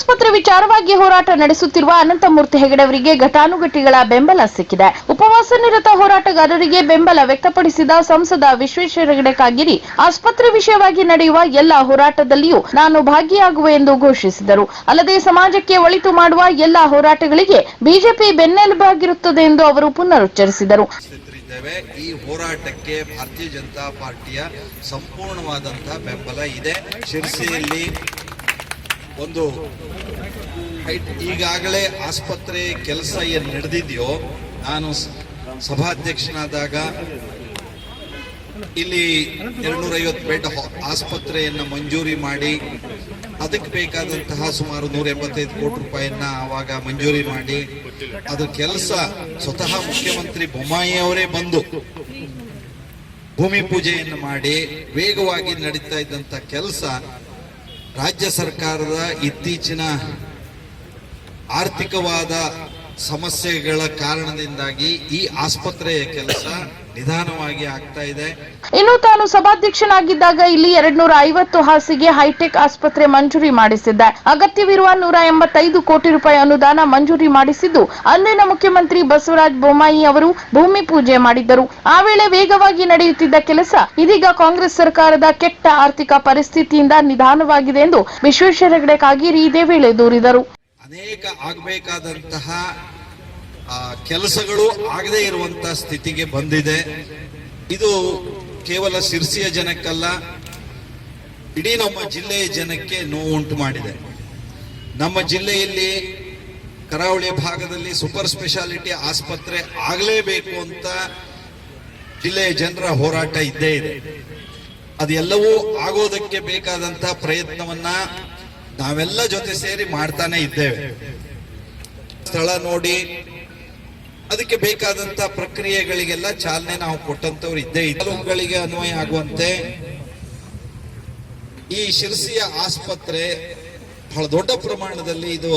ಆಸ್ಪತ್ರೆ ವಿಚಾರವಾಗಿ ಹೋರಾಟ ನಡೆಸುತ್ತಿರುವ ಅನಂತಮೂರ್ತಿ ಹೆಗಡೆ ಅವರಿಗೆ ಘಟಾನುಘಟಿಗಳ ಬೆಂಬಲ ಸಿಕ್ಕಿದೆ. ಉಪವಾಸ ನಿರತ ಹೋರಾಟಗಾರರಿಗೆ ಬೆಂಬಲ ವ್ಯಕ್ತಪಡಿಸಿದ ಸಂಸದ ವಿಶ್ವೇಶ್ವರ ಹೆಗಡೆ ಕಾಗೇರಿ, ಆಸ್ಪತ್ರೆ ವಿಷಯವಾಗಿ ನಡೆಯುವ ಎಲ್ಲ ಹೋರಾಟದಲ್ಲಿಯೂ ನಾನು ಭಾಗಿಯಾಗುವೆ ಎಂದು ಘೋಷಿಸಿದರು. ಅಲ್ಲದೆ ಸಮಾಜಕ್ಕೆ ಒಳಿತು ಮಾಡುವ ಎಲ್ಲ ಹೋರಾಟಗಳಿಗೆ ಬಿಜೆಪಿ ಬೆನ್ನೆಲುಬಾಗಿರುತ್ತದೆ ಎಂದು ಅವರು ಪುನರುಚ್ಚರಿಸಿದರು. ಈ ಹೋರಾಟಕ್ಕೆ ಭಾರತೀಯ ಜನತಾ ಪಾರ್ಟಿಯ ಸಂಪೂರ್ಣವಾದಂತಹ ಬೆಂಬಲ ಇದೆ. ಶಿರಸಿಯಲ್ಲಿ ಒಂದು ಈಗಾಗಲೇ ಆಸ್ಪತ್ರೆ ಕೆಲಸ ಏನು ನಡೆದಿದೆಯೋ, ನಾನು ಸಭಾಧ್ಯಕ್ಷನಾದಾಗ ಇಲ್ಲಿ ಎರಡ್ನೂರ ಐವತ್ತು ಬೆಡ್ ಆಸ್ಪತ್ರೆಯನ್ನು ಮಂಜೂರಿ ಮಾಡಿ, ಅದಕ್ಕೆ ಬೇಕಾದಂತಹ ಸುಮಾರು ನೂರ ಎಂಬತ್ತೈದು ಕೋಟಿ ರೂಪಾಯಿಯನ್ನ ಆವಾಗ ಮಂಜೂರಿ ಮಾಡಿ, ಅದ್ರ ಕೆಲಸ ಸ್ವತಃ ಮುಖ್ಯಮಂತ್ರಿ ಬೊಮ್ಮಾಯಿ ಅವರೇ ಬಂದು ಭೂಮಿ ಪೂಜೆಯನ್ನು ಮಾಡಿ, ವೇಗವಾಗಿ ನಡೀತಾ ಇದ್ದಂತ ಕೆಲಸ ರಾಜ್ಯ ಸರ್ಕಾರದ ಇತ್ತೀಚಿನ ಆರ್ಥಿಕವಾದ ಸಮಸ್ಯೆಗಳ ಕಾರಣದಿಂದಾಗಿ ಈ ಆಸ್ಪತ್ರೆಯ ಕೆಲಸ ನಿಧಾನವಾಗಿ ಆಗ್ತಾ ಇದೆ. ಇನ್ನು ತಾನು ಸಭಾಧ್ಯಕ್ಷನಾಗಿದ್ದಾಗ ಇಲ್ಲಿ ಎರಡ್ನೂರ ಐವತ್ತು ಹಾಸಿಗೆ ಹೈಟೆಕ್ ಆಸ್ಪತ್ರೆ ಮಂಜೂರಿ ಮಾಡಿಸಿದ್ದ. ಅಗತ್ಯವಿರುವ ನೂರ ಎಂಬತ್ತೈದು ಕೋಟಿ ರೂಪಾಯಿ ಅನುದಾನ ಮಂಜೂರಿ ಮಾಡಿಸಿದ್ದು ಅಂದಿನ ಮುಖ್ಯಮಂತ್ರಿ ಬಸವರಾಜ ಬೊಮ್ಮಾಯಿ ಅವರು ಭೂಮಿ ಪೂಜೆ ಮಾಡಿದ್ದರು. ಆ ವೇಳೆ ವೇಗವಾಗಿ ನಡೆಯುತ್ತಿದ್ದ ಕೆಲಸ ಇದೀಗ ಕಾಂಗ್ರೆಸ್ ಸರ್ಕಾರದ ಕೆಟ್ಟ ಆರ್ಥಿಕ ಪರಿಸ್ಥಿತಿಯಿಂದ ನಿಧಾನವಾಗಿದೆ ಎಂದು ವಿಶ್ವೇಶ್ವರ ಹೆಗಡೆ ಕಾಗೇರಿ ಇದೇ ವೇಳೆ ದೂರಿದರು. ಅನೇಕ ಆಗಬೇಕಾದಂತಹ ಕೆಲಸಗಳು ಆಗದೇ ಇರುವಂತಹ ಸ್ಥಿತಿಗೆ ಬಂದಿದೆ. ಇದು ಕೇವಲ ಸಿರ್ಸಿಯ ಜನಕ್ಕಲ್ಲ, ಇಡೀ ನಮ್ಮ ಜಿಲ್ಲೆಯ ಜನಕ್ಕೆ ನೋವು ಉಂಟು ಮಾಡಿದೆ. ನಮ್ಮ ಜಿಲ್ಲೆಯಲ್ಲಿ ಕರಾವಳಿ ಭಾಗದಲ್ಲಿ ಸೂಪರ್ ಸ್ಪೆಷಾಲಿಟಿ ಆಸ್ಪತ್ರೆ ಆಗಲೇಬೇಕು ಅಂತ ಜಿಲ್ಲೆಯ ಜನರ ಹೋರಾಟ ಇದ್ದೇ ಇದೆ. ಅದೆಲ್ಲವೂ ಆಗೋದಕ್ಕೆ ಬೇಕಾದಂತಹ ಪ್ರಯತ್ನವನ್ನ ನಾವೆಲ್ಲ ಜೊತೆ ಸೇರಿ ಮಾಡ್ತಾನೆ ಇದ್ದೇವೆ. ಸ್ಥಳ ನೋಡಿ, ಅದಕ್ಕೆ ಬೇಕಾದಂತ ಪ್ರಕ್ರಿಯೆಗಳಿಗೆಲ್ಲ ಚಾಲನೆ ನಾವು ಕೊಟ್ಟಂತವ್ರು ಇದ್ದೇ ಇದ್ದವುಗಳಿಗೆ ಅನ್ವಯ ಆಗುವಂತೆ ಈ ಶಿರಸಿಯ ಆಸ್ಪತ್ರೆ ಬಹಳ ದೊಡ್ಡ ಪ್ರಮಾಣದಲ್ಲಿ ಇದು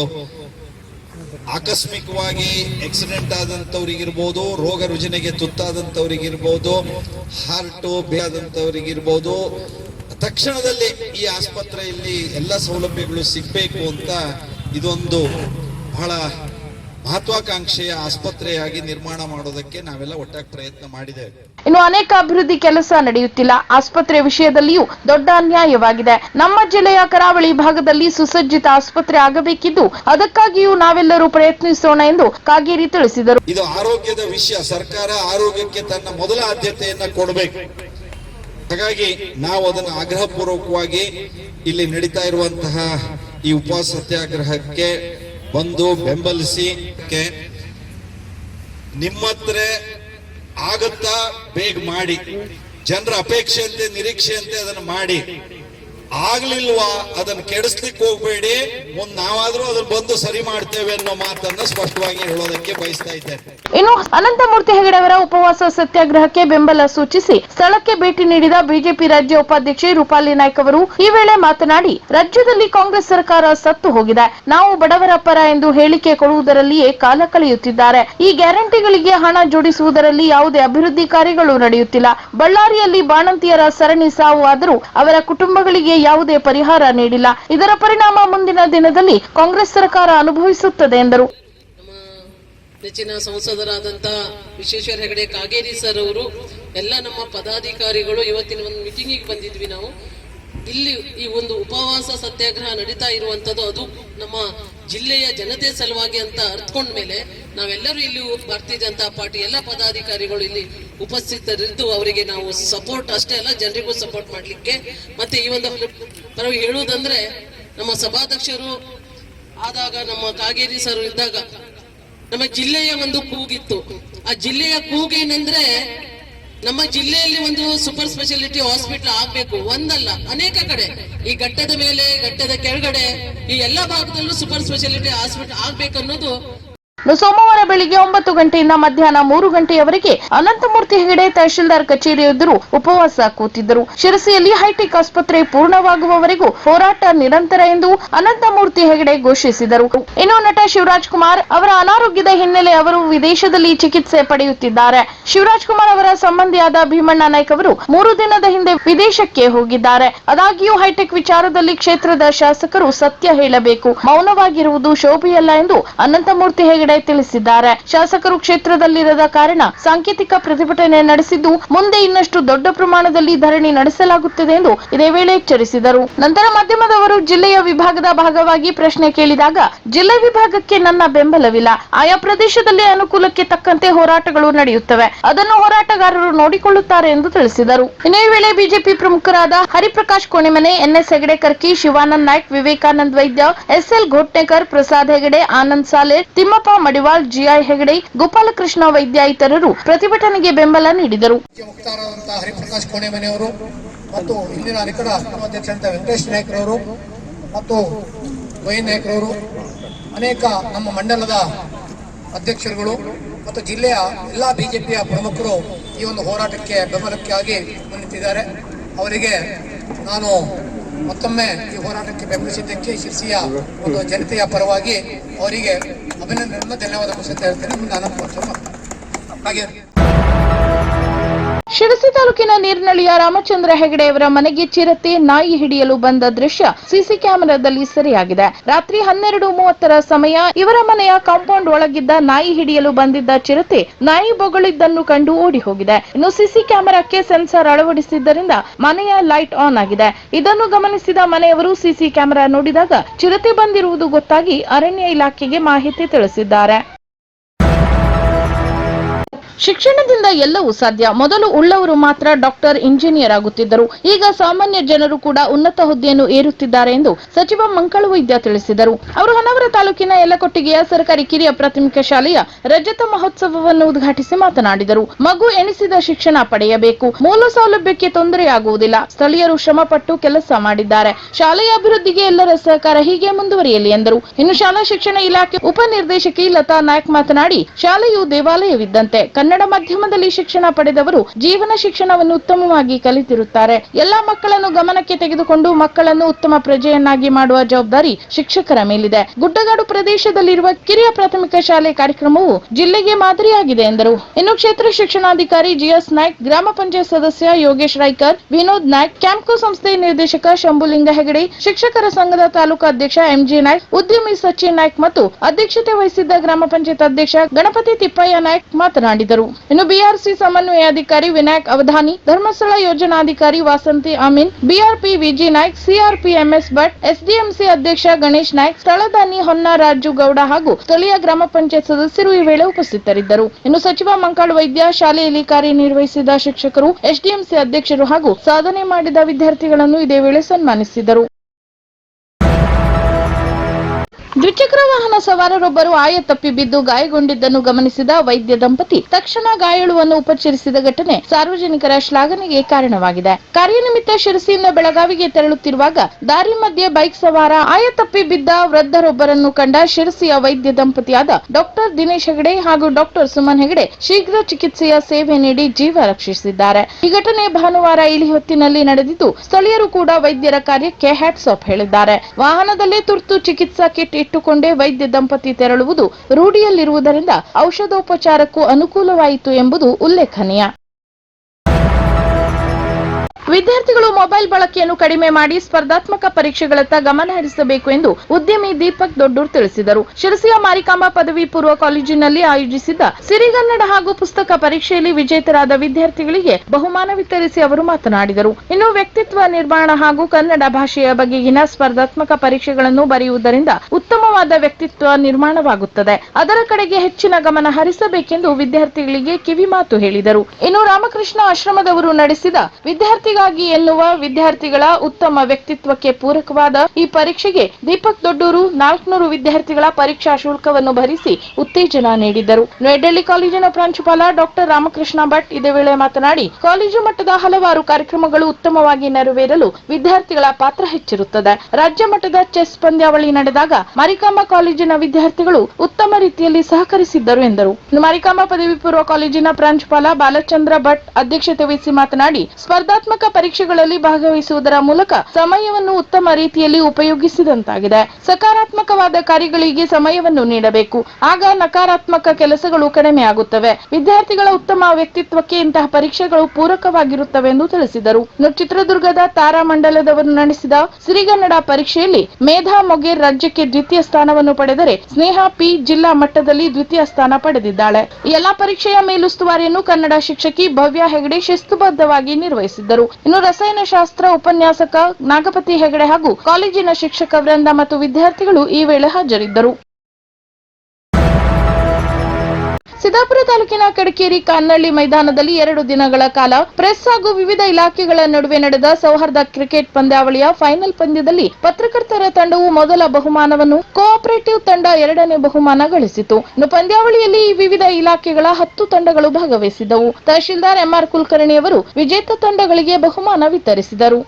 ಆಕಸ್ಮಿಕವಾಗಿ ಆಕ್ಸಿಡೆಂಟ್ ಆದಂತವ್ರಿಗಿರ್ಬೋದು ರೋಗ ರುಜಿನಿಗೆ ತುತ್ತಾದಂತವ್ರಿಗಿರ್ಬೋದು ಹಾರ್ಟ್ ಬೇದಂತವ್ರಿಗಿರ್ಬೋದು ತಕ್ಷಣದಲ್ಲಿ ಈ ಆಸ್ಪತ್ರೆಯಲ್ಲಿ ಎಲ್ಲ ಸೌಲಭ್ಯಗಳು ಸಿಗಬೇಕು ಅಂತ ಇದೊಂದು ಬಹಳ ಮಹತ್ವಾಕಾಂಕ್ಷೆಯ ಆಸ್ಪತ್ರೆಯಾಗಿ ನಿರ್ಮಾಣ ಮಾಡೋದಕ್ಕೆ ನಾವೆಲ್ಲ ಒಟ್ಟಾಗಿ ಪ್ರಯತ್ನ ಮಾಡಿದೆ ಇನ್ನು ಅನೇಕ ಅಭಿವೃದ್ಧಿ ಕೆಲಸ ನಡೆಯುತ್ತಿಲ್ಲ. ಆಸ್ಪತ್ರೆ ವಿಷಯದಲ್ಲಿಯೂ ದೊಡ್ಡ ಅನ್ಯಾಯವಾಗಿದೆ. ನಮ್ಮ ಜಿಲ್ಲೆಯ ಕರಾವಳಿ ಭಾಗದಲ್ಲಿ ಸುಸಜ್ಜಿತ ಆಸ್ಪತ್ರೆ ಆಗಬೇಕಿದ್ದು ಅದಕ್ಕಾಗಿಯೂ ನಾವೆಲ್ಲರೂ ಪ್ರಯತ್ನಿಸೋಣ ಎಂದು ಕಾಗೇರಿ ತಿಳಿಸಿದರು. ಇದು ಆರೋಗ್ಯದ ವಿಷಯ. ಸರ್ಕಾರ ಆರೋಗ್ಯಕ್ಕೆ ತನ್ನ ಮೊದಲ ಆದ್ಯತೆಯನ್ನ ಕೊಡಬೇಕು. ಹಾಗಾಗಿ ನಾವು ಅದನ್ನು ಆಗ್ರಹಪೂರ್ವಕವಾಗಿ ಇಲ್ಲಿ ನಡೀತಾ ಇರುವಂತಹ ಈ ಉಪವಾಸ ಸತ್ಯಾಗ್ರಹಕ್ಕೆ ಬಂದು ಬೆಂಬಲಿಸಿ ನಿಮ್ಮತ್ರ ಆಗತ್ತಾ ಬೇಗ ಮಾಡಿ. ಜನರ ಅಪೇಕ್ಷೆಯಂತೆ, ನಿರೀಕ್ಷೆಯಂತೆ ಅದನ್ನು ಮಾಡಿ. ಆಗ್ಲಿಲ್ವಾ? ಅದನ್ನ ಕೆಡಿಸ್ಲಿಕ್ಕೆ ಹೋಗ್ಬೇಡಿ. ಮುಂದ್ ನಾವಾದ್ರೂ ಅದನ್ನ ಬಂದು ಸರಿ ಮಾಡ್ತೇವೆ ಅನ್ನೋ ಮಾತನ್ನ ಸ್ಪಷ್ಟವಾಗಿ ಹೇಳೋದಕ್ಕೆ ಬಯಸ್ತಾ ಇದ್ದೇನೆ. ಇನ್ನು ಅನಂತಮೂರ್ತಿ ಹೆಗಡೆ ಅವರ ಉಪವಾಸ ಸತ್ಯಾಗ್ರಹಕ್ಕೆ ಬೆಂಬಲ ಸೂಚಿಸಿ ಸ್ಥಳಕ್ಕೆ ಭೇಟಿ ನೀಡಿದ ಬಿಜೆಪಿ ರಾಜ್ಯ ಉಪಾಧ್ಯಕ್ಷೆ ರೂಪಾಲಿ ನಾಯ್ಕ್ ಅವರು ಈ ವೇಳೆ ಮಾತನಾಡಿ, ರಾಜ್ಯದಲ್ಲಿ ಕಾಂಗ್ರೆಸ್ ಸರ್ಕಾರ ಸತ್ತು ಹೋಗಿದೆ. ನಾವು ಬಡವರ ಪರ ಎಂದು ಹೇಳಿಕೆ ಕೊಡುವುದರಲ್ಲಿಯೇ ಕಾಲ ಕಳೆಯುತ್ತಿದ್ದಾರೆ. ಈ ಗ್ಯಾರಂಟಿಗಳಿಗೆ ಹಣ ಜೋಡಿಸುವುದರಲ್ಲಿ ಯಾವುದೇ ಅಭಿವೃದ್ಧಿ ಕಾರ್ಯಗಳು ನಡೆಯುತ್ತಿಲ್ಲ. ಬಳ್ಳಾರಿಯಲ್ಲಿ ಬಾಣಂತಿಯರ ಸರಣಿ ಸಾವು ಆದರೂ ಅವರ ಕುಟುಂಬಗಳಿಗೆ ಯಾವುದೇ ಪರಿಹಾರ ನೀಡಿಲ್ಲ. ಇದರ ಪರಿಣಾಮ ಮುಂದಿನ ದಿನದಲ್ಲಿ ಕಾಂಗ್ರೆಸ್ ಸರ್ಕಾರ ಅನುಭವಿಸುತ್ತದೆ ಎಂದರು. ನೆಚ್ಚಿನ ಸಂಸದರಾದಂತ ವಿಶ್ವೇಶ್ವರ ಹೆಗಡೆ ಕಾಗೇರಿ ಸರ್ ಅವರು ಎಲ್ಲ ನಮ್ಮ ಪದಾಧಿಕಾರಿಗಳು ಇವತ್ತಿನ ಒಂದು ಮೀಟಿಂಗಿಗೆ ಬಂದಿದ್ವಿ ನಾವು. ಇಲ್ಲಿ ಈ ಒಂದು ಉಪವಾಸ ಸತ್ಯಾಗ್ರಹ ನಡೀತಾ ಇರುವಂತದ್ದು ಅದು ನಮ್ಮ ಜಿಲ್ಲೆಯ ಜನತೆ ಸಲುವಾಗಿ ಅಂತ ಅರ್ಥಕೊಂಡ ಮೇಲೆ ನಾವೆಲ್ಲರೂ ಇಲ್ಲಿ ಭಾರತೀಯ ಜನತಾ ಪಾರ್ಟಿ ಎಲ್ಲ ಪದಾಧಿಕಾರಿಗಳು ಇಲ್ಲಿ ಉಪಸ್ಥಿತರಿದ್ದು ಅವರಿಗೆ ನಾವು ಸಪೋರ್ಟ್ ಅಷ್ಟೇ ಅಲ್ಲ, ಜನರಿಗೂ ಸಪೋರ್ಟ್ ಮಾಡಲಿಕ್ಕೆ. ಮತ್ತೆ ಈ ಒಂದು ಪರವಾಗಿ ಹೇಳುವುದಂದ್ರೆ, ನಮ್ಮ ಸಭಾಧ್ಯಕ್ಷರು ಆದಾಗ ನಮ್ಮ ಕಾಗೇರಿ ಸರ್ ಇದ್ದಾಗ ನಮ್ಮ ಜಿಲ್ಲೆಯ ಒಂದು ಕೂಗಿತ್ತು. ಆ ಜಿಲ್ಲೆಯ ಕೂಗೇನಂದ್ರೆ ನಮ್ಮ ಜಿಲ್ಲೆಯಲ್ಲಿ ಒಂದು ಸೂಪರ್ ಸ್ಪೆಷಾಲಿಟಿ ಹಾಸ್ಪಿಟಲ್ ಆಗ್ಬೇಕು, ಒಂದಲ್ಲ, ಅನೇಕ ಕಡೆ. ಈ ಘಟ್ಟದ ಮೇಲೆ, ಘಟ್ಟದ ಕೆಳಗಡೆ, ಈ ಎಲ್ಲಾ ಭಾಗದಲ್ಲೂ ಸೂಪರ್ ಸ್ಪೆಷಾಲಿಟಿ ಹಾಸ್ಪಿಟಲ್ ಆಗ್ಬೇಕು ಅನ್ನೋದು ಇನ್ನು ಸೋಮವಾರ ಬೆಳಿಗ್ಗೆ ಒಂಬತ್ತು ಗಂಟೆಯಿಂದ ಮಧ್ಯಾಹ್ನ ಮೂರು ಗಂಟೆಯವರೆಗೆ ಅನಂತಮೂರ್ತಿ ಹೆಗಡೆ ತಹಶೀಲ್ದಾರ್ ಕಚೇರಿ ಎದುರು ಉಪವಾಸ ಕೂತಿದ್ದರು. ಶಿರಸಿಯಲ್ಲಿ ಹೈಟೆಕ್ ಆಸ್ಪತ್ರೆ ಪೂರ್ಣವಾಗುವವರೆಗೂ ಹೋರಾಟ ನಿರಂತರ ಎಂದು ಅನಂತಮೂರ್ತಿ ಹೆಗಡೆ ಘೋಷಿಸಿದರು. ಇನ್ನು ನಟ ಶಿವರಾಜ್ ಕುಮಾರ್ ಅವರ ಅನಾರೋಗ್ಯದ ಹಿನ್ನೆಲೆ ಅವರು ವಿದೇಶದಲ್ಲಿ ಚಿಕಿತ್ಸೆ ಪಡೆಯುತ್ತಿದ್ದಾರೆ. ಶಿವರಾಜ್ ಕುಮಾರ್ ಅವರ ಸಂಬಂಧಿಯಾದ ಭೀಮಣ್ಣ ನಾಯ್ಕ ಅವರು ಮೂರು ದಿನದ ಹಿಂದೆ ವಿದೇಶಕ್ಕೆ ಹೋಗಿದ್ದಾರೆ. ಆದಾಗ್ಯೂ ಹೈಟೆಕ್ ವಿಚಾರದಲ್ಲಿ ಕ್ಷೇತ್ರದ ಶಾಸಕರು ಸತ್ಯ ಹೇಳಬೇಕು. ಮೌನವಾಗಿರುವುದು ಶೋಭೆಯಲ್ಲ ಎಂದು ಅನಂತಮೂರ್ತಿ ಹೆಗಡೆ ತಿಳಿಸಿದ್ದಾರೆ. ಶಾಸಕರು ಕ್ಷೇತ್ರದಲ್ಲಿರದ ಕಾರಣ ಸಾಂಕೇತಿಕ ಪ್ರತಿಭಟನೆ ನಡೆಸಿದ್ದು ಮುಂದೆ ಇನ್ನಷ್ಟು ದೊಡ್ಡ ಪ್ರಮಾಣದಲ್ಲಿ ಧರಣಿ ನಡೆಸಲಾಗುತ್ತದೆ ಎಂದು ಇದೇ ವೇಳೆ ಎಚ್ಚರಿಸಿದರು. ನಂತರ ಮಾಧ್ಯಮದವರು ಜಿಲ್ಲೆಯ ವಿಭಾಗದ ಭಾಗವಾಗಿ ಪ್ರಶ್ನೆ ಕೇಳಿದಾಗ, ಜಿಲ್ಲೆ ವಿಭಾಗಕ್ಕೆ ನನ್ನ ಬೆಂಬಲವಿಲ್ಲ. ಆಯಾ ಪ್ರದೇಶದಲ್ಲಿ ಅನುಕೂಲಕ್ಕೆ ತಕ್ಕಂತೆ ಹೋರಾಟಗಳು ನಡೆಯುತ್ತವೆ. ಅದನ್ನು ಹೋರಾಟಗಾರರು ನೋಡಿಕೊಳ್ಳುತ್ತಾರೆ ಎಂದು ತಿಳಿಸಿದರು. ಇದೇ ವೇಳೆ ಬಿಜೆಪಿ ಪ್ರಮುಖರಾದ Hariprakash Konimane, NS Hegde Karki, Shivanand Naik, Vivekanand Vaidya SL Ghotnekar, Prasad Hegde, Anand Sale, Timmappa Madiwal, GI Hegde, Gopalakrishna Vaidya ಇತರರು ಪ್ರತಿಭಟನೆಗೆ ಬೆಂಬಲ ನೀಡಿದರು. ಹರಿಪ್ರಕಾಶ್ ಕೋಣೆಮನೆಯವರು ಮತ್ತು ಇಲ್ಲಿನ ನಿಕಟ ಅಧ್ಯಕ್ಷರಂತ ವೆಂಕಟೇಶ್ ನಾಯ್ಕರವರು ಮತ್ತು ವೈ ನಾಯ್ಕರವರು, ಅನೇಕ ನಮ್ಮ ಮಂಡಲದ ಅಧ್ಯಕ್ಷರುಗಳು ಮತ್ತು ಜಿಲ್ಲೆಯ ಎಲ್ಲ ಬಿಜೆಪಿಯ ಪ್ರಮುಖರು ಈ ಒಂದು ಹೋರಾಟಕ್ಕೆ ಬೆಂಬಲಕ್ಕಾಗಿ ನಿಂತಿದ್ದಾರೆ ಅವರಿಗೆ ನಾನು ಮತ್ತೊಮ್ಮೆ ಈ ಹೋರಾಟಕ್ಕೆ ಬೆಂಬಲಿಸಿದ್ದಕ್ಕೆ ಶಿರ್ಸಿಯ ಒಂದು ಜನತೆಯ ಪರವಾಗಿ ಅವರಿಗೆ ಅಭಿನಂದನೆಯನ್ನು ಧನ್ಯವಾದ ಸಹಿತ ಹೇಳ್ತೇನೆ ಮುಂದೆ ಅನಂತ ವರ್ಷ ಹಾಗೆ. ಶಿರಸಿ ತಾಲೂಕಿನ ನೀರ್ನಳಿಯ ರಾಮಚಂದ್ರ ಹೆಗಡೆಯವರ ಮನೆಗೆ ಚಿರತೆ, ನಾಯಿ ಹಿಡಿಯಲು ಬಂದ ದೃಶ್ಯ ಸಿಸಿ ಕ್ಯಾಮೆರಾದಲ್ಲಿ ಸೆರೆಯಾಗಿದೆ. ರಾತ್ರಿ ಹನ್ನೆರಡು ಮೂವತ್ತರ ಸಮಯ ಇವರ ಮನೆಯ ಕಾಂಪೌಂಡ್ ಒಳಗಿದ್ದ ನಾಯಿ ಹಿಡಿಯಲು ಬಂದಿದ್ದ ಚಿರತೆ, ನಾಯಿ ಬೊಗಳಿದ್ದನ್ನು ಕಂಡು ಓಡಿ ಹೋಗಿದೆ ಇನ್ನು ಸಿಸಿ ಕ್ಯಾಮೆರಾಕ್ಕೆ ಸೆನ್ಸಾರ್ ಅಳವಡಿಸಿದ್ದರಿಂದ ಮನೆಯ ಲೈಟ್ ಆನ್ ಆಗಿದೆ. ಇದನ್ನು ಗಮನಿಸಿದ ಮನೆಯವರು ಸಿಸಿ ಕ್ಯಾಮೆರಾ ನೋಡಿದಾಗ ಚಿರತೆ ಬಂದಿರುವುದು ಗೊತ್ತಾಗಿ ಅರಣ್ಯ ಇಲಾಖೆಗೆ ಮಾಹಿತಿ ತಿಳಿಸಿದ್ದಾರೆ. ಶಿಕ್ಷಣದಿಂದ ಎಲ್ಲವೂ ಸಾಧ್ಯ. ಮೊದಲು ಉಳ್ಳವರು ಮಾತ್ರ ಡಾಕ್ಟರ್, ಇಂಜಿನಿಯರ್ ಆಗುತ್ತಿದ್ದರು. ಈಗ ಸಾಮಾನ್ಯ ಜನರು ಕೂಡ ಉನ್ನತ ಹುದ್ದೆಯನ್ನು ಏರುತ್ತಿದ್ದಾರೆ ಎಂದು ಸಚಿವ ಮಂಗಳ ವೈದ್ಯ ತಿಳಿಸಿದರು. ಅವರು ಹೊನ್ನಾವರ ತಾಲೂಕಿನ ಯಲಕೊಟ್ಟಿಗೆಯ ಸರ್ಕಾರಿ ಕಿರಿಯ ಪ್ರಾಥಮಿಕ ಶಾಲೆಯ ರಜತ ಮಹೋತ್ಸವವನ್ನು ಉದ್ಘಾಟಿಸಿ ಮಾತನಾಡಿದರು. ಮಗು ಎಣಿಸಿದ ಶಿಕ್ಷಣ ಪಡೆಯಬೇಕು. ಮೂಲ ಸೌಲಭ್ಯಕ್ಕೆ ತೊಂದರೆಯಾಗುವುದಿಲ್ಲ ಸ್ಥಳೀಯರು ಶ್ರಮಪಟ್ಟು ಕೆಲಸ ಮಾಡಿದ್ದಾರೆ. ಶಾಲೆಯ ಅಭಿವೃದ್ಧಿಗೆ ಎಲ್ಲರ ಸಹಕಾರ ಹೀಗೆ ಮುಂದುವರಿಯಲಿ ಎಂದರು. ಇನ್ನು ಶಾಲಾ ಶಿಕ್ಷಣ ಇಲಾಖೆ ಉಪನಿರ್ದೇಶಕಿ ಲತಾ ನಾಯ್ಕ ಮಾತನಾಡಿ, ಶಾಲೆಯು ದೇವಾಲಯವಿದ್ದಂತೆ ಕನ್ನಡ ಮಾಧ್ಯಮದಲ್ಲಿ ಶಿಕ್ಷಣ ಪಡೆದವರು ಜೀವನ ಶಿಕ್ಷಣವನ್ನು ಉತ್ತಮವಾಗಿ ಕಲಿತಿರುತ್ತಾರೆ. ಎಲ್ಲಾ ಮಕ್ಕಳನ್ನು ಗಮನಕ್ಕೆ ತೆಗೆದುಕೊಂಡು ಮಕ್ಕಳನ್ನು ಉತ್ತಮ ಪ್ರಜೆಯನ್ನಾಗಿ ಮಾಡುವ ಜವಾಬ್ದಾರಿ ಶಿಕ್ಷಕರ ಮೇಲಿದೆ. ಗುಡ್ಡಗಾಡು ಪ್ರದೇಶದಲ್ಲಿರುವ ಕಿರಿಯ ಪ್ರಾಥಮಿಕ ಶಾಲೆ ಕಾರ್ಯಕ್ರಮವು ಜಿಲ್ಲೆಗೆ ಮಾದರಿಯಾಗಿದೆ ಎಂದರು. ಇನ್ನು ಕ್ಷೇತ್ರ ಶಿಕ್ಷಣಾಧಿಕಾರಿ ಜಿಎಸ್ ನಾಯ್ಕ್, ಗ್ರಾಮ ಪಂಚಾಯತ್ ಸದಸ್ಯ ಯೋಗೇಶ್ ರಾಯ್ಕರ್, ವಿನೋದ್ ನಾಯ್ಕ್, ಕ್ಯಾಂಪ್ಕೋ ಸಂಸ್ಥೆ ನಿರ್ದೇಶಕ ಶಂಭುಲಿಂಗ ಹೆಗಡೆ, ಶಿಕ್ಷಕರ ಸಂಘದ ತಾಲೂಕು ಅಧ್ಯಕ್ಷ ಎಂಜಿ ನಾಯ್ಕ್, ಉದ್ಯಮಿ ಸಚಿನ್ ನಾಯ್ಕ್ ಮತ್ತು ಅಧ್ಯಕ್ಷತೆ ವಹಿಸಿದ್ದ ಗ್ರಾಮ ಪಂಚಾಯತ್ ಅಧ್ಯಕ್ಷ ಗಣಪತಿ ತಿಪ್ಪಯ್ಯ ನಾಯ್ಕ್ ಮಾತನಾಡಿದರು. ಇನ್ನು ಬಿಆರ್ಸಿ ಸಮನ್ವಯಾಧಿಕಾರಿ ವಿನಾಯಕ್ ಅವಧಾನಿ, ಧರ್ಮಸ್ಥಳ ಯೋಜನಾಧಿಕಾರಿ Vasanthi Amin BRP VG Naik, CRP MS Bhat, SDMC ಅಧ್ಯಕ್ಷ ಗಣೇಶ್ ನಾಯ್ಕ್ ಸ್ಥಳದಾನಿ ಹೊನ್ನ ರಾಜು ಗೌಡ ಹಾಗೂ ಸ್ಥಳೀಯ ಗ್ರಾಮ ಪಂಚಾಯತ್ ಸದಸ್ಯರು ಈ ವೇಳೆ ಉಪಸ್ಥಿತರಿದ್ದರು. ಇನ್ನು ಸಚಿವ ಮಂಕಾಳ್ ವೈದ್ಯ, ಶಾಲೆಯಲ್ಲಿ ಕಾರ್ಯನಿರ್ವಹಿಸಿದ ಶಿಕ್ಷಕರು, ಎಸ್ಡಿಎಂಸಿ ಅಧ್ಯಕ್ಷರು ಹಾಗೂ ಸಾಧನೆ ಮಾಡಿದ ವಿದ್ಯಾರ್ಥಿಗಳನ್ನು ಇದೇ ವೇಳೆ ಸನ್ಮಾನಿಸಿದರು. ದ್ವಿಚಕ್ರ ವಾಹನ ಸವಾರರೊಬ್ಬರು ಆಯ ತಪ್ಪಿ ಬಿದ್ದು ಗಾಯಗೊಂಡಿದ್ದನ್ನು ಗಮನಿಸಿದ ವೈದ್ಯ ದಂಪತಿ ತಕ್ಷಣ ಗಾಯಾಳುವನ್ನು ಉಪಚರಿಸಿದ ಘಟನೆ ಸಾರ್ವಜನಿಕರ ಶ್ಲಾಘನೆಗೆ ಕಾರಣವಾಗಿದೆ. ಕಾರ್ಯನಿಮಿತ್ತ ಶಿರಸಿಯಿಂದ ಬೆಳಗಾವಿಗೆ ತೆರಳುತ್ತಿರುವಾಗ ದಾರಿ ಮಧ್ಯೆ ಬೈಕ್ ಸವಾರ ಆಯ ತಪ್ಪಿ ಬಿದ್ದ ವೃದ್ಧರೊಬ್ಬರನ್ನು ಕಂಡ ಶಿರಸಿಯ ವೈದ್ಯ ದಂಪತಿಯಾದ ಡಾಕ್ಟರ್ ದಿನೇಶ್ ಹೆಗಡೆ ಹಾಗೂ ಡಾಕ್ಟರ್ ಸುಮನ್ ಹೆಗಡೆ ಶೀಘ್ರ ಚಿಕಿತ್ಸೆಯ ಸೇವೆ ನೀಡಿ ಜೀವ ರಕ್ಷಿಸಿದ್ದಾರೆ. ಈ ಘಟನೆ ಭಾನುವಾರ ಇಳಿ ಹೊತ್ತಿನಲ್ಲಿ ನಡೆದಿದ್ದು, ಸ್ಥಳೀಯರು ಕೂಡ ವೈದ್ಯರ ಕಾರ್ಯಕ್ಕೆ ಹ್ಯಾಟ್ಸ್ ಆಫ್ ಹೇಳಿದ್ದಾರೆ. ವಾಹನದಲ್ಲೇ ತುರ್ತು ಚಿಕಿತ್ಸಾ ಕಿಟ್ ಇಟ್ಟುಕೊಂಡೇ ವೈದ್ಯ ದಂಪತಿ ತೆರಳುವುದು ರೂಢಿಯಲ್ಲಿರುವುದರಿಂದ ಔಷಧೋಪಚಾರಕ್ಕೂ ಅನುಕೂಲವಾಯಿತು ಎಂಬುದು ಉಲ್ಲೇಖನೀಯ. ವಿದ್ಯಾರ್ಥಿಗಳು ಮೊಬೈಲ್ ಬಳಕೆಯನ್ನು ಕಡಿಮೆ ಮಾಡಿ ಸ್ಪರ್ಧಾತ್ಮಕ ಪರೀಕ್ಷೆಗಳತ್ತ ಗಮನ ಹರಿಸಬೇಕು ಎಂದು ಉದ್ಯಮಿ ದೀಪಕ್ ದೊಡ್ಡೂರ್ ತಿಳಿಸಿದರು. ಶಿರಸಿಯ ಮಾರಿಕಾಂಬಾ ಪದವಿ ಪೂರ್ವ ಕಾಲೇಜಿನಲ್ಲಿ ಆಯೋಜಿಸಿದ್ದ ಸಿರಿಗನ್ನಡ ಹಾಗೂ ಪುಸ್ತಕ ಪರೀಕ್ಷೆಯಲ್ಲಿ ವಿಜೇತರಾದ ವಿದ್ಯಾರ್ಥಿಗಳಿಗೆ ಬಹುಮಾನ ವಿತರಿಸಿ ಅವರು ಮಾತನಾಡಿದರು. ಇನ್ನು ವ್ಯಕ್ತಿತ್ವ ನಿರ್ಮಾಣ ಹಾಗೂ ಕನ್ನಡ ಭಾಷೆಯ ಬಗೆಗಿನ ಸ್ಪರ್ಧಾತ್ಮಕ ಪರೀಕ್ಷೆಗಳನ್ನು ಬರೆಯುವುದರಿಂದ ಉತ್ತಮವಾದ ವ್ಯಕ್ತಿತ್ವ ನಿರ್ಮಾಣವಾಗುತ್ತದೆ. ಅದರ ಕಡೆಗೆ ಹೆಚ್ಚಿನ ಗಮನ ಹರಿಸಬೇಕೆಂದು ವಿದ್ಯಾರ್ಥಿಗಳಿಗೆ ಕಿವಿ ಮಾತು ಹೇಳಿದರು. ಇನ್ನು ರಾಮಕೃಷ್ಣ ಆಶ್ರಮದವರು ನಡೆಸಿದ ವಿದ್ಯಾರ್ಥಿ ಪರೀಕ್ಷೆಗಾಗಿ ಎನ್ನುವ ವಿದ್ಯಾರ್ಥಿಗಳ ಉತ್ತಮ ವ್ಯಕ್ತಿತ್ವಕ್ಕೆ ಪೂರಕವಾದ ಈ ಪರೀಕ್ಷೆಗೆ ದೀಪಕ್ ದೊಡ್ಡೂರು ನಾಲ್ಕುನೂರು ವಿದ್ಯಾರ್ಥಿಗಳ ಪರೀಕ್ಷಾ ಶುಲ್ಕವನ್ನು ಭರಿಸಿ ಉತ್ತೇಜನ ನೀಡಿದ್ದರು. ನ್ಯೂಡೆಲ್ಲಿ ಕಾಲೇಜಿನ ಪ್ರಾಂಶುಪಾಲ ಡಾಕ್ಟರ್ ರಾಮಕೃಷ್ಣ ಭಟ್ ಇದೇ ವೇಳೆ ಮಾತನಾಡಿ, ಕಾಲೇಜು ಮಟ್ಟದ ಹಲವಾರು ಕಾರ್ಯಕ್ರಮಗಳು ಉತ್ತಮವಾಗಿ ನೆರವೇರಲು ವಿದ್ಯಾರ್ಥಿಗಳ ಪಾತ್ರ ಹೆಚ್ಚಿರುತ್ತದೆ. ರಾಜ್ಯ ಮಟ್ಟದ ಚೆಸ್ ಪಂದ್ಯಾವಳಿ ನಡೆದಾಗ ಮರಿಕಾಂಬ ಕಾಲೇಜಿನ ವಿದ್ಯಾರ್ಥಿಗಳು ಉತ್ತಮ ರೀತಿಯಲ್ಲಿ ಸಹಕರಿಸಿದ್ದರು ಎಂದರು. ಮಾರಿಕಾಂಬಾ ಪದವಿ ಪೂರ್ವ ಕಾಲೇಜಿನ ಪ್ರಾಂಶುಪಾಲ ಬಾಲಚಂದ್ರ ಭಟ್ ಅಧ್ಯಕ್ಷತೆ ವಹಿಸಿ ಮಾತನಾಡಿ, ಸ್ಪರ್ಧಾತ್ಮಕ ಪರೀಕ್ಷೆಗಳಲ್ಲಿ ಭಾಗವಹಿಸುವುದರ ಮೂಲಕ ಸಮಯವನ್ನು ಉತ್ತಮ ರೀತಿಯಲ್ಲಿ ಉಪಯೋಗಿಸಿದಂತಾಗಿದೆ. ಸಕಾರಾತ್ಮಕವಾದ ಕಾರ್ಯಗಳಿಗೆ ಸಮಯವನ್ನು ನೀಡಬೇಕು. ಆಗ ನಕಾರಾತ್ಮಕ ಕೆಲಸಗಳು ಕಡಿಮೆಯಾಗುತ್ತವೆ ವಿದ್ಯಾರ್ಥಿಗಳ ಉತ್ತಮ ವ್ಯಕ್ತಿತ್ವಕ್ಕೆ ಇಂತಹ ಪರೀಕ್ಷೆಗಳು ಪೂರಕವಾಗಿರುತ್ತವೆ ಎಂದು ತಿಳಿಸಿದರು. ಚಿತ್ರದುರ್ಗದ ತಾರಾ ಮಂಡಲದವರು ನಡೆಸಿದ ಸಿರಿಗನ್ನಡ ಪರೀಕ್ಷೆಯಲ್ಲಿ ಮೇಧಾ ಮೊಗೇರ್ ರಾಜ್ಯಕ್ಕೆ ದ್ವಿತೀಯ ಸ್ಥಾನವನ್ನು ಪಡೆದರೆ ಸ್ನೇಹಾ ಪಿ ಜಿಲ್ಲಾ ಮಟ್ಟದಲ್ಲಿ ದ್ವಿತೀಯ ಸ್ಥಾನ ಪಡೆದಿದ್ದಾಳೆ. ಎಲ್ಲಾ ಪರೀಕ್ಷೆಯ ಮೇಲುಸ್ತುವಾರಿಯನ್ನು ಕನ್ನಡ ಶಿಕ್ಷಕಿ ಭವ್ಯ ಹೆಗಡೆ ಶಿಸ್ತುಬದ್ಧವಾಗಿ ನಿರ್ವಹಿಸಿದ್ದರು. ಇನ್ನು ರಸಾಯನಶಾಸ್ತ್ರ ಉಪನ್ಯಾಸಕ ನಾಗಪತಿ ಹೆಗಡೆ ಹಾಗೂ ಕಾಲೇಜಿನ ಶಿಕ್ಷಕ ವೃಂದ ಮತ್ತು ವಿದ್ಯಾರ್ಥಿಗಳು ಈ ವೇಳೆ ಹಾಜರಿದ್ದರು. ಸಿದ್ದಾಪುರ ತಾಲೂಕಿನ ಕಡಕೇರಿ ಕನ್ನಳ್ಳಿ ಮೈದಾನದಲ್ಲಿ ಎರಡು ದಿನಗಳ ಕಾಲ ಪ್ರೆಸ್ ಹಾಗೂ ವಿವಿಧ ಇಲಾಖೆಗಳ ನಡುವೆ ನಡೆದ ಸೌಹಾರ್ದ ಕ್ರಿಕೆಟ್ ಪಂದ್ಯಾವಳಿಯ ಫೈನಲ್ ಪಂದ್ಯದಲ್ಲಿ ಪತ್ರಕರ್ತರ ತಂಡವು ಮೊದಲ ಬಹುಮಾನವನ್ನು ಕೋಆಪರೇಟಿವ್ ತಂಡ ಎರಡನೇ ಬಹುಮಾನ ಗಳಿಸಿತು. ಇನ್ನು ಪಂದ್ಯಾವಳಿಯಲ್ಲಿ ವಿವಿಧ ಇಲಾಖೆಗಳ ಹತ್ತು ತಂಡಗಳು ಭಾಗವಹಿಸಿದವು ತಹಶೀಲ್ದಾರ್ ಎಂಆರ್ ಕುಲಕರ್ಣಿ ಅವರು ವಿಜೇತ ತಂಡಗಳಿಗೆ ಬಹುಮಾನ ವಿತರಿಸಿದರು.